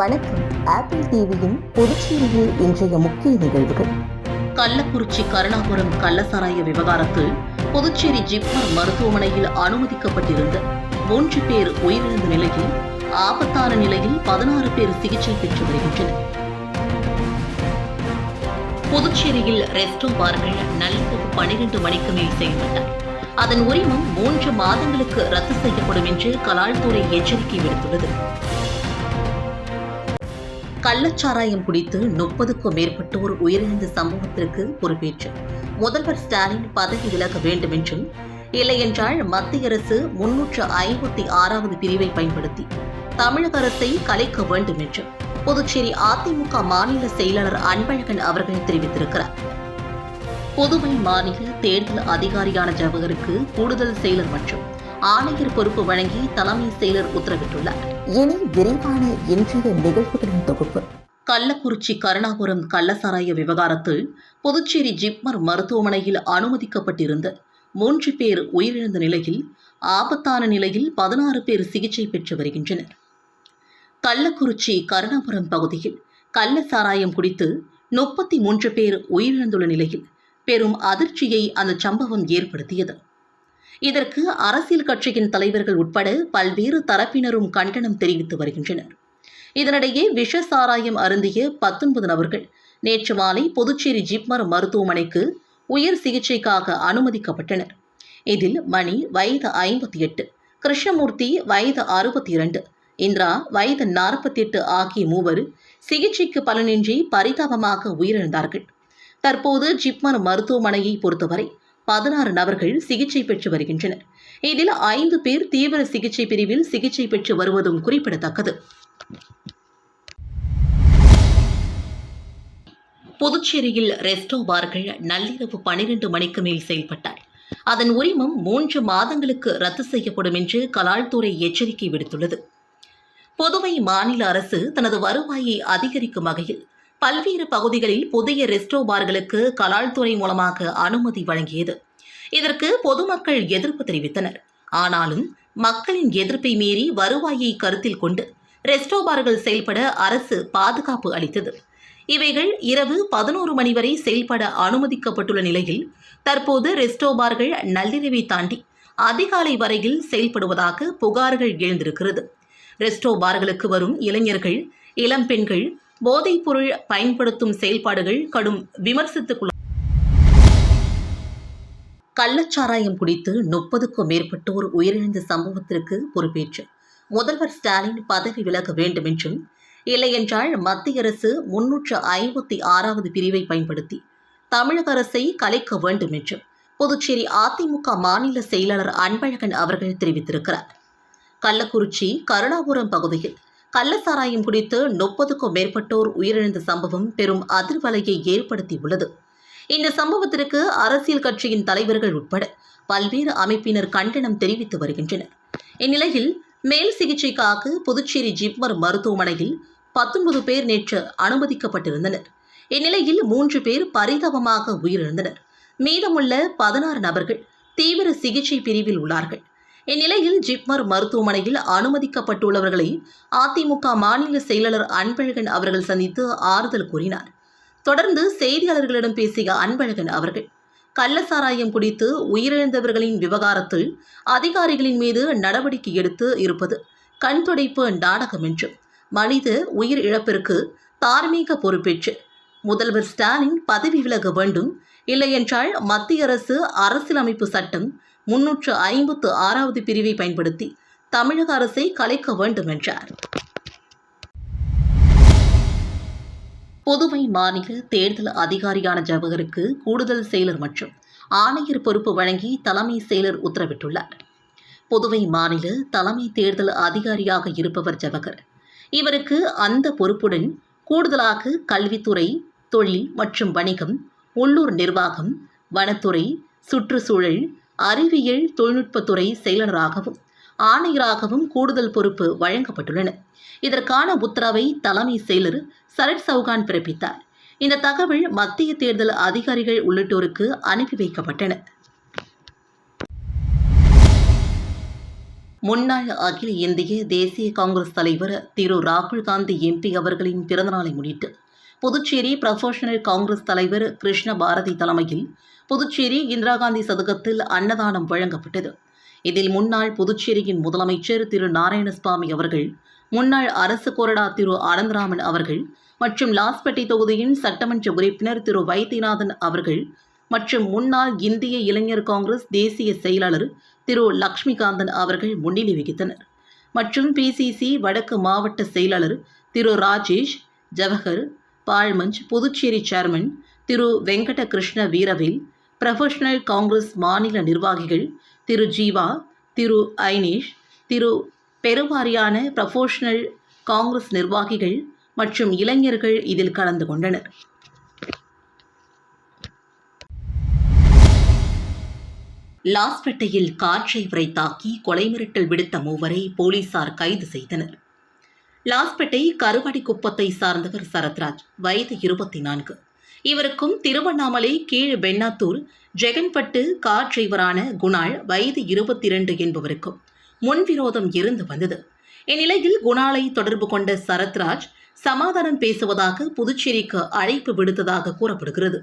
வணக்கம். ஆப்பிள் டிவியின் புதுச்சேரியில் இன்றைய முக்கிய நிகழ்வுகள். கள்ளக்குறிச்சி கருணாபுரம் கள்ளசாராய விவகாரத்தில் புதுச்சேரி ஜிப்மர் மருத்துவமனையில் அனுமதிக்கப்பட்டிருந்த மூன்று பேர் உயிரிழந்த நிலையில் ஆபத்தான நிலையில் பதினாறு பேர் சிகிச்சை பெற்று வருகின்றனர். புதுச்சேரியில் ரெஸ்டோ பார்கள் நள்ளிரவு பனிரெண்டு மணிக்கு மேல் செயல்பட்டார் அதன் உரிமம் மூன்று மாதங்களுக்கு ரத்து செய்யப்படும் என்று கலால்துறை எச்சரிக்கை விடுத்துள்ளது. கள்ளச்சாராயம் குடித்து முப்பதுக்கும் மேற்பட்டோர் உயிரிழந்த சம்பவத்திற்கு பொறுப்பேற்று. முதல்வர் ஸ்டாலின் பதவி விலக வேண்டும் என்றும் இல்லையென்றால் மத்திய அரசு முன்னூற்று ஐம்பத்தி ஆறாவது பிரிவை பயன்படுத்தி தமிழக அரசை கலைக்க வேண்டும் என்றும் புதுச்சேரி அதிமுக மாநில செயலாளர் அன்பழகன் அவர்கள் தெரிவித்திருக்கிறார். புதுவை மாநில தேர்தல் அதிகாரியான ஜவஹருக்கு கூடுதல் செயலர் மற்றும் ஆணையர் பொறுப்பு வழங்கி தலைமை செயலர் உத்தரவிட்டுள்ளார். இனி விரைவான இன்றைய நிகழ்வுகளின் தொகுப்பு. கள்ளக்குறிச்சி கருணாபுரம் கள்ளசாராய விவகாரத்தில் புதுச்சேரி ஜிப்மர் மருத்துவமனையில் அனுமதிக்கப்பட்டிருந்த மூன்று பேர் உயிரிழந்த நிலையில் ஆபத்தான நிலையில் பதினாறு பேர் சிகிச்சை பெற்று வருகின்றனர். கள்ளக்குறிச்சி கருணாபுரம் பகுதியில் கள்ள சாராயம் குடித்து முப்பத்தி மூன்று பேர் உயிரிழந்துள்ள நிலையில் பெரும் அதிர்ச்சியை அந்த சம்பவம் ஏற்படுத்தியது. இதற்கு அரசியல் கட்சியின் தலைவர்கள் உட்பட பல்வேறு தரப்பினரும் கண்டனம் தெரிவித்து வருகின்றனர். இதனிடையே விஷ சாராயம் அருந்திய பத்தொன்பது நபர்கள் நேற்று மாலை புதுச்சேரி ஜிப்மர் மருத்துவமனைக்கு உயர் சிகிச்சைக்காக அனுமதிக்கப்பட்டனர். இதில் மணி வயது ஐம்பத்தி எட்டு கிருஷ்ணமூர்த்தி வயது அறுபத்தி இரண்டு இந்திரா வயது நாற்பத்தி எட்டு ஆகிய மூவர் சிகிச்சைக்கு பலனின்றி பரிதாபமாக உயிரிழந்தார்கள். தற்போது ஜிப்மர் மருத்துவமனையை பொறுத்தவரை பதினாறு நபர்கள் சிகிச்சை பெற்று வருகின்றனர். இதில் ஐந்து பேர் தீவிர சிகிச்சை பிரிவில் சிகிச்சை பெற்று வருவதும் குறிப்பிடத்தக்கது. புதுச்சேரியில் ரெஸ்டோ பார்கள் நள்ளிரவு பனிரெண்டு மணிக்கு மேல் செயல்பட்டார். அதன் உரிமம் மூன்று மாதங்களுக்கு ரத்து செய்யப்படும் என்று கலால்துறை எச்சரிக்கை விடுத்துள்ளது. புதுவை மாநில அரசு தனது வருவாயை அதிகரிக்கும் வகையில் பல்வேறு பகுதிகளில் புதிய ரெஸ்டோ பார்களுக்கு கலால்துறை மூலமாக அனுமதி வழங்கியது. இதற்கு பொதுமக்கள் எதிர்ப்பு தெரிவித்தனர். ஆனாலும் மக்களின் எதிர்ப்பை மீறி வருவாயை கருத்தில் கொண்டு ரெஸ்டோ பார்கள் செயல்பட அரசு பாதுகாப்பு அளித்தது. இவைகள் இரவு பதினோரு மணி வரை செயல்பட அனுமதிக்கப்பட்டுள்ள நிலையில் தற்போது ரெஸ்டோ பார்கள் நள்ளிரவை தாண்டி அதிகாலை வரையில் செயல்படுவதாக புகார்கள் எழுந்திருக்கிறது. ரெஸ்டோ பார்களுக்கு வரும் இளைஞர்கள் இளம் பெண்கள் போதைப்பொருள் பயன்படுத்தும் செயல்பாடுகள் கடும் விமர்சனத்துக்குள்ள கள்ளச்சாராயம் குடித்து முப்பதுக்கும் மேற்பட்டோர் உயிரிழந்த சம்பவத்திற்கு பொறுப்பேற்று முதல்வர் ஸ்டாலின் பதவி விலக வேண்டும் என்றும் இல்லையென்றால் மத்திய அரசு முன்னூற்று ஐம்பத்தி ஆறாவது பிரிவை பயன்படுத்தி தமிழக அரசை கலைக்க வேண்டும் என்றும் புதுச்சேரி அதிமுக மாநில செயலாளர் அன்பழகன் அவர்கள் தெரிவித்திருக்கிறார். கள்ளக்குறிச்சி கருணாபுரம் பகுதியில் கள்ளசாராயம் குடித்து முப்பதுக்கும் மேற்பட்டோர் உயிரிழந்த சம்பவம் பெரும் அதிர்வலையை ஏற்படுத்தியுள்ளது. இந்த சம்பவத்திற்கு அரசியல் கட்சியின் தலைவர்கள் உட்பட பல்வேறு அமைப்பினர் கண்டனம் தெரிவித்து வருகின்றனர். இந்நிலையில் மேல் சிகிச்சைக்காக புதுச்சேரி ஜிப்மர் மருத்துவமனையில் பத்தொன்பது பேர் நேற்று அனுமதிக்கப்பட்டிருந்தனர். இந்நிலையில் மூன்று பேர் பரிதாபமாக உயிரிழந்தனர். மீதமுள்ள பதினாறு நபர்கள் தீவிர சிகிச்சை பிரிவில் உள்ளார்கள். இந்நிலையில் ஜிப்மர் மருத்துவமனையில் அனுமதிக்கப்பட்டுள்ளவர்களை அதிமுக மாநில செயலாளர் அன்பழகன் அவர்கள் சந்தித்து ஆறுதல் கூறினார். தொடர்ந்து செய்தியாளர்களிடம் பேசிய அன்பழகன் அவர்கள் கள்ளசாராயம் குடித்து உயிரிழந்தவர்களின் விவகாரத்தில் அதிகாரிகளின் மீது நடவடிக்கை எடுத்து இருப்பது கண் துடைப்பு நாடகம் என்று மனித உயிர் இழப்பிற்கு தார்மீக பொறுப்பேற்று முதல்வர் ஸ்டாலின் பதவி விலக வேண்டும் இல்லையென்றால் மத்திய அரசு அரசியலமைப்பு சட்டம் முன்னூற்று ஐம்பத்து ஆறாவது பிரிவை பயன்படுத்தி தமிழக அரசை கலைக்க வேண்டும் என்றார் புதுவை மாநில தேர்தல் அதிகாரியான ஜவஹருக்கு கூடுதல் செயலர் மற்றும் ஆணையர் பொறுப்பு வழங்கி தலைமை செயலர் உத்தரவிட்டுள்ளார். புதுவை மாநில தலைமை தேர்தல் அதிகாரியாக இருப்பவர் ஜவஹர். இவருக்கு அந்த பொறுப்புடன் கூடுதலாக கல்வித்துறை தொழில் மற்றும் வணிகம் உள்ளூர் நிர்வாகம் வனத்துறை சுற்றுச்சூழல் அறிவியல் தொழில்நுட்பத்துறை செயலராகவும் ஆணையராகவும் கூடுதல் பொறுப்பு வழங்கப்பட்டுள்ளன. இதற்கான உத்தரவை தலைமை செயலர் சரத் சௌகான் பிறப்பித்தார். இந்த தகவல் மத்திய தேர்தல் அதிகாரிகள் உள்ளிட்டோருக்கு அனுப்பி வைக்கப்பட்டன. முன்னாள் அகில இந்திய தேசிய காங்கிரஸ் தலைவர் திரு. ராகுல் காந்தி எம்பி அவர்களின் பிறந்தநாளை முன்னிட்டு புதுச்சேரி ப்ரொஃபஷனல் காங்கிரஸ் தலைவர் கிருஷ்ண பாரதி தலைமையில் புதுச்சேரி இந்திரா காந்தி சதுக்கத்தில் அன்னதானம் வழங்கப்பட்டது. இதில் முன்னாள் புதுச்சேரியின் முதலமைச்சர் திரு நாராயணசுவாமி அவர்கள் முன்னாள் அரசு கொறடா திரு அனந்தராமன் அவர்கள் மற்றும் லாஸ்பேட்டை தொகுதியின் சட்டமன்ற உறுப்பினர் திரு வைத்தியநாதன் அவர்கள் மற்றும் முன்னாள் இந்திய இளைஞர் காங்கிரஸ் தேசிய செயலாளர் திரு லக்ஷ்மிகாந்தன் அவர்கள் முன்னிலை வகித்தனர். மற்றும் பிசிசி வடக்கு மாவட்ட செயலாளர் திரு ராஜேஷ் ஜவஹர் பால்மஞ்ச் புதுச்சேரி சேர்மன் திரு வெங்கட கிருஷ்ண வீரவேல் ப்ரொஃபஷனல் காங்கிரஸ் மாநில நிர்வாகிகள் திரு ஜீவா திரு ஐனேஷ் திரு பெருவாரியான ப்ரொஃபஷனல் காங்கிரஸ் நிர்வாகிகள் மற்றும் இளைஞர்கள் இதில் கலந்து கொண்டனர். லாஸ்பேட்டையில் காற்றை விரை தாக்கி கொலை மிரட்டல் விடுத்த மூவரை போலீசார் கைது செய்தனர். லாஸ்பேட்டை கருவாடிக்குப்பத்தை சார்ந்தவர் சரத்ராஜ் வயது இருபத்தி நான்கு இவருக்கும் திருவண்ணாமலை கீழ் பெண்ணாத்தூர் ஜெகன்பட்டு கார் டிரைவரான குணால் வயது இருபத்தி இரண்டு என்பவருக்கும் முன்விரோதம் இருந்து வந்தது. இந்நிலையில் குணாலை தொடர்பு கொண்ட சரத்ராஜ் சமாதானம் பேசுவதாக புதுச்சேரிக்கு அழைப்பு விடுத்ததாக கூறப்படுகிறது.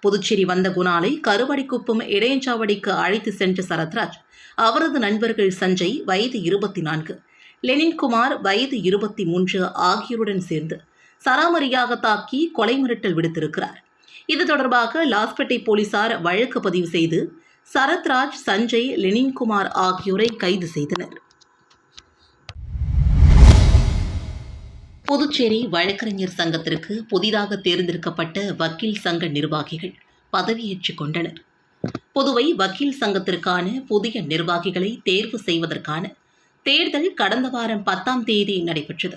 புதுச்சேரி வந்த குணாலை கருவாடிக்குப்பம் இடையஞ்சாவடிக்கு அழைத்து சென்ற சரத்ராஜ் அவரது நண்பர்கள் சஞ்சய் வயது இருபத்தி நான்கு லெனின்குமார் வயது இருபத்தி மூன்று ஆகியோருடன் சேர்ந்து சராமரியாக தாக்கி கொலை மிரட்டல் விடுத்திருக்கிறார். இது தொடர்பாக லாஸ்பேட்டை போலீசார் வழக்கு பதிவு செய்து சரத்ராஜ் சஞ்சய் லெனின்குமார் ஆகியோரை கைது செய்தனர். புதுச்சேரி வழக்கறிஞர் சங்கத்திற்கு புதிதாக தேர்ந்தெடுக்கப்பட்ட வக்கீல் சங்க நிர்வாகிகள் பதவியேற்றுக் கொண்டனர். புதுவை வக்கீல் சங்கத்திற்கான புதிய நிர்வாகிகளை தேர்வு செய்வதற்கான தேர்தல் கடந்த வாரம் பத்தாம் தேதி நடைபெற்றது.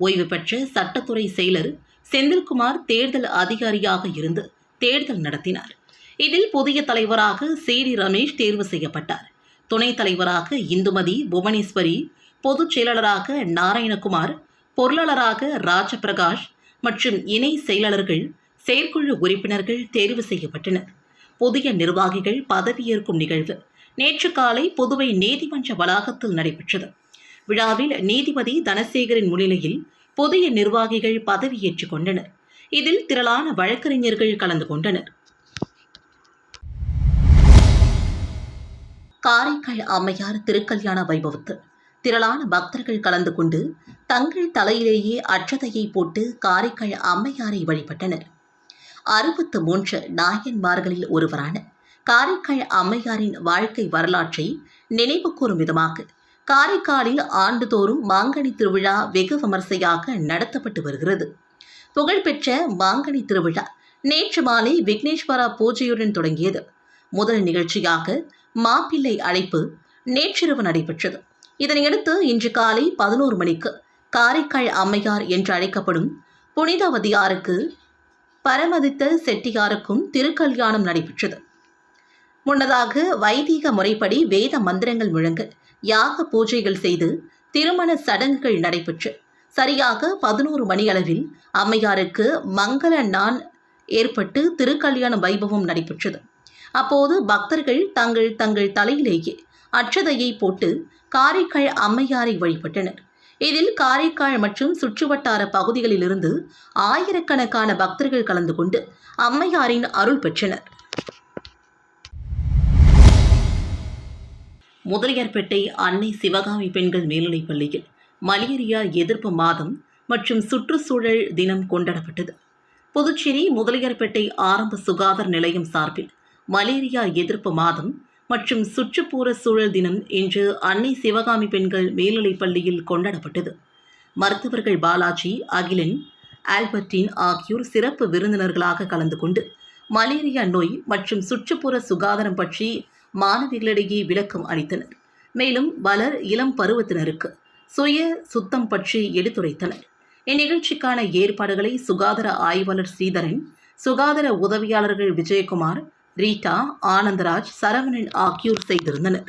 ஓய்வு பெற்ற சட்டத்துறை செயலர் செந்தில்குமார் தேர்தல் அதிகாரியாக இருந்து தேர்தல் நடத்தினார். இதில் புதிய தலைவராக சேரி ரமேஷ் தேர்வு செய்யப்பட்டார். துணைத் தலைவராக இந்துமதி புவனேஸ்வரி பொதுச் செயலாளராக நாராயணகுமார் பொருளாளராக ராஜபிரகாஷ் மற்றும் இணை செயலாளர்கள் செயற்குழு உறுப்பினர்கள் தேர்வு செய்யப்பட்டனர். புதிய நிர்வாகிகள் பதவியேற்கும் நிகழ்வு நேற்று காலை புதுவை நீதிமன்ற வளாகத்தில் நடைபெற்றது. விழாவில் நீதிபதி தனசேகரின் முன்னிலையில் புதிய நிர்வாகிகள் பதவியேற்றுக் கொண்டனர். இதில் திரளான வழக்கறிஞர்கள் கலந்து கொண்டனர். காரைக்கால் அம்மையார் திருக்கல்யாண வைபவத்தில் திரளான பக்தர்கள் கலந்து கொண்டு தங்கள் தலையிலேயே அற்றதையை போட்டு காரைக்கால் அம்மையாரை வழிபட்டனர். அறுபத்து மூன்று நாயன்மார்களில் ஒருவரான காரைக்கால் அம்மையாரின் வாழ்க்கை வரலாற்றை நினைவு கூறும் விதமாக காரைக்காலில் ஆண்டுதோறும் மாங்கனி திருவிழா வெகு விமர்சையாக நடத்தப்பட்டு வருகிறது. புகழ்பெற்ற மாங்கனி திருவிழா நேற்று மாலை விக்னேஸ்வரா பூஜையுடன் தொடங்கியது. முதல் நிகழ்ச்சியாக மாப்பிள்ளை அழைப்பு நேற்றிரவு நடைபெற்றது. இதனையடுத்து இன்று காலை பதினோரு மணிக்கு காரைக்கால் அம்மையார் என்று அழைக்கப்படும் புனிதவதியாருக்கு பரமதித்த செட்டியாருக்கும் திருக்கல்யாணம் நடைபெற்றது. முன்னதாக வைதீக முறைப்படி வேத மந்திரங்கள் முழங்க யாக பூஜைகள் செய்து திருமண சடங்குகள் நடைபெற்று சரியாக பதினோரு மணியளவில் அம்மையாருக்கு மங்கள நான் ஏற்பட்டு திருக்கல்யாண வைபவம் நடைபெற்றது. அப்போது பக்தர்கள் தங்கள் தங்கள் தலையிலேயே அற்றதையை போட்டு காரைக்கால் அம்மையாரை வழிபட்டனர். இதில் காரைக்கால் மற்றும் சுற்றுவட்டார பகுதிகளிலிருந்து ஆயிரக்கணக்கான பக்தர்கள் கலந்து கொண்டு அம்மையாரின் அருள் பெற்றனர். முதலியார்பேட்டை அன்னை சிவகாமி பெண்கள் மேல்நிலைப் பள்ளியில் மலேரியா எதிர்ப்பு மாதம் மற்றும் சுற்றுச்சூழல் தினம் கொண்டாடப்பட்டது. புதுச்சேரி முதலியார்பேட்டை ஆரம்ப சுகாதார நிலையம் சார்பில் மலேரியா எதிர்ப்பு மாதம் மற்றும் சுற்றுப்புற சூழல் தினம் இன்று அன்னை சிவகாமி பெண்கள் மேல்நிலைப் பள்ளியில் கொண்டாடப்பட்டது. மருத்துவர்கள் பாலாஜி அகிலன் ஆல்பர்டின் ஆகியோர் சிறப்பு விருந்தினர்களாக கலந்து கொண்டு மலேரியா நோய் மற்றும் சுற்றுப்புற சுகாதாரம் பற்றி மாணவிகளிடையே விளக்கம் அளித்தனர். மேலும் பலர் இளம் பருவத்தினருக்கு சுய சுத்தம் பற்றி எடுத்துரைத்தனர். இந்நிகழ்ச்சிக்கான ஏற்பாடுகளை சுகாதார ஆய்வாளர் ஸ்ரீதரன் சுகாதார உதவியாளர்கள் விஜயகுமார் ரீட்டா ஆனந்தராஜ் சரவணன் ஆகியோர் செய்திருந்தனர்.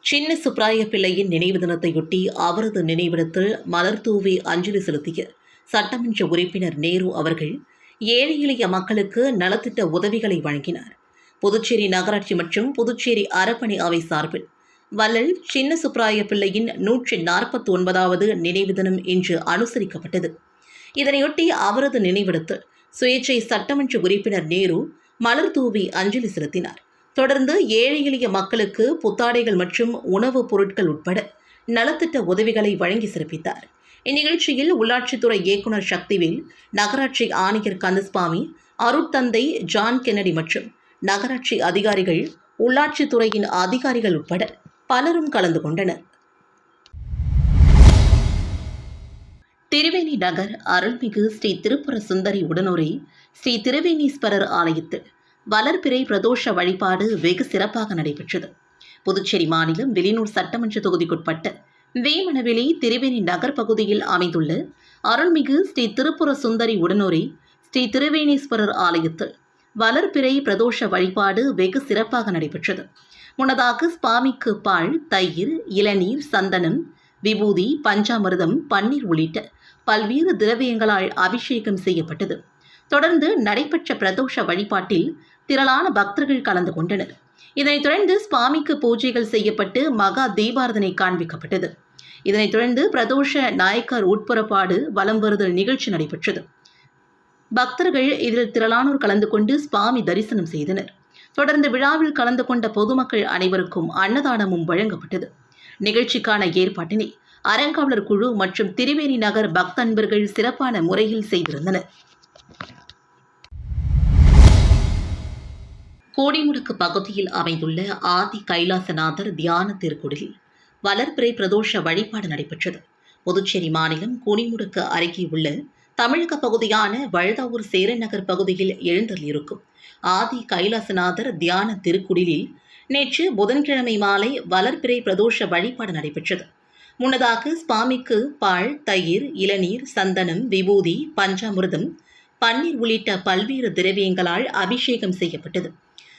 சின்ன சுப்ராய பிள்ளையின் நினைவு தினத்தையொட்டி அவரது நினைவிடத்தில் மலர் தூவி அஞ்சலி செலுத்திய சட்டமன்ற உறுப்பினர் நேரு அவர்கள் ஏழை எளிய மக்களுக்கு நலத்திட்ட உதவிகளை வழங்கினார். புதுச்சேரி நகராட்சி மற்றும் புதுச்சேரி அறப்பணி அவை சார்பில் வள்ளல் சின்ன சுப்ராய பிள்ளையின் நூற்றி நாற்பத்தி ஒன்பதாவது நினைவு தினம் இன்று அனுசரிக்கப்பட்டது. இதனையொட்டி அவரது நினைவிடத்தில் சுயேட்சை சட்டமன்ற உறுப்பினர் நேரு மலர் தூவி அஞ்சலி செலுத்தினார். தொடர்ந்து ஏழை எளிய மக்களுக்கு புத்தாடைகள் மற்றும் உணவுப் பொருட்கள் உட்பட நலத்திட்ட உதவிகளை வழங்கி சிறப்பித்தார். இந்நிகழ்ச்சியில் உள்ளாட்சித்துறை இயக்குநர் சக்திவேல் நகராட்சி ஆணையர் கந்தசுவாமி அருட்தந்தை ஜான் கென்னடி மற்றும் நகராட்சி அதிகாரிகள் உள்ளாட்சித்துறையின் அதிகாரிகள் உட்பட பலரும் கலந்து கொண்டனர். திருவேணி நகர் அருள்மிகு ஸ்ரீ திருப்புர சுந்தரி உடனுரை ஸ்ரீ திருவேணீஸ்வரர் ஆலயத்தில் வளர்பிறை பிரதோஷ வழிபாடு வெகு சிறப்பாக நடைபெற்றது. புதுச்சேரி மாநிலம் வெளியூர் சட்டமன்ற தொகுதிக்குட்பட்ட வேமனவெளி திருவேணி நகர் பகுதியில் அமைந்துள்ள அருள்மிகு ஸ்ரீ திருப்புர சுந்தரி உடனூரை ஸ்ரீ திருவேணீஸ்வரர் ஆலயத்தில் வளர்பிறை பிரதோஷ வழிபாடு வெகு சிறப்பாக நடைபெற்றது. முன்னதாக சுவாமிக்கு பால் தயிர் இளநீர் சந்தனம் விபூதி பஞ்சாமிர்தம் பன்னீர் உள்ளிட்ட பல்வேறு திரவியங்களால் அபிஷேகம் செய்யப்பட்டது. தொடர்ந்து நடைபெற்ற பிரதோஷ வழிபாட்டில் திரளான பக்தர்கள் கலந்து கொண்டனர். இதனைத் தொடர்ந்து சுவாமிக்கு பூஜைகள் செய்யப்பட்டு மகா தீபாரதனை காண்பிக்கப்பட்டது. இதனைத் தொடர்ந்து பிரதோஷ நாயக்கர் உட்புறப்பாடு வலம் வருதல் நிகழ்ச்சி நடைபெற்றது. பக்தர்கள் இதில் திரளானோர் கலந்து கொண்டு சுவாமி தரிசனம் செய்தனர். தொடர்ந்து விழாவில் கலந்து கொண்ட பொதுமக்கள் அனைவருக்கும் அன்னதானமும் வழங்கப்பட்டது. நிகழ்ச்சிக்கான ஏற்பாட்டினை அறங்காவலர் குழு மற்றும் திரிவேணி நகர் பக்தன்பர்கள் சிறப்பான முறையில் செய்திருந்தனர். கோடிமுடுக்கு பகுதியில் அமைந்துள்ள ஆதி கைலாசநாதர் தியான திருக்குடில் வளர்பிறை பிரதோஷ வழிபாடு நடைபெற்றது. புதுச்சேரி மாநிலம் கோடிமுடுக்கு அருகே உள்ள தமிழக பகுதியான வழுதாவூர் சேரன் நகர் பகுதியில் எழுந்தள்ளிருக்கும் ஆதி கைலாசநாதர் தியான திருக்குடிலில் நேற்று புதன்கிழமை மாலை வளர்பிறை பிரதோஷ வழிபாடு நடைபெற்றது. முன்னதாக சுவாமிக்கு பால் தயிர் இளநீர் சந்தனம் விபூதி பஞ்சாமிர்தம் பன்னீர் உள்ளிட்ட பல்வேறு திரவியங்களால் அபிஷேகம் செய்யப்பட்டது.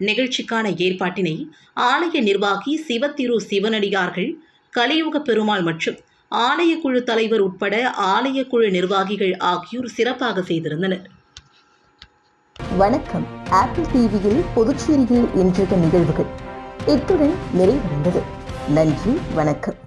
நிகழ்ச்சிக்கான ஏற்பாட்டினை ஆலய நிர்வாகி சிவத்திரு சிவனடியார்கள் கலியுக பெருமாள் மற்றும் ஆலயக்குழு தலைவர் உட்பட ஆலயக்குழு நிர்வாகிகள் ஆகியோர் சிறப்பாக செய்திருந்தனர். வணக்கம். ஆப்பிள் டிவியில் புதுச்சேரியில் இன்றைய நிகழ்வுகள் இத்துடன் நிறைவடைந்தது. நன்றி வணக்கம்.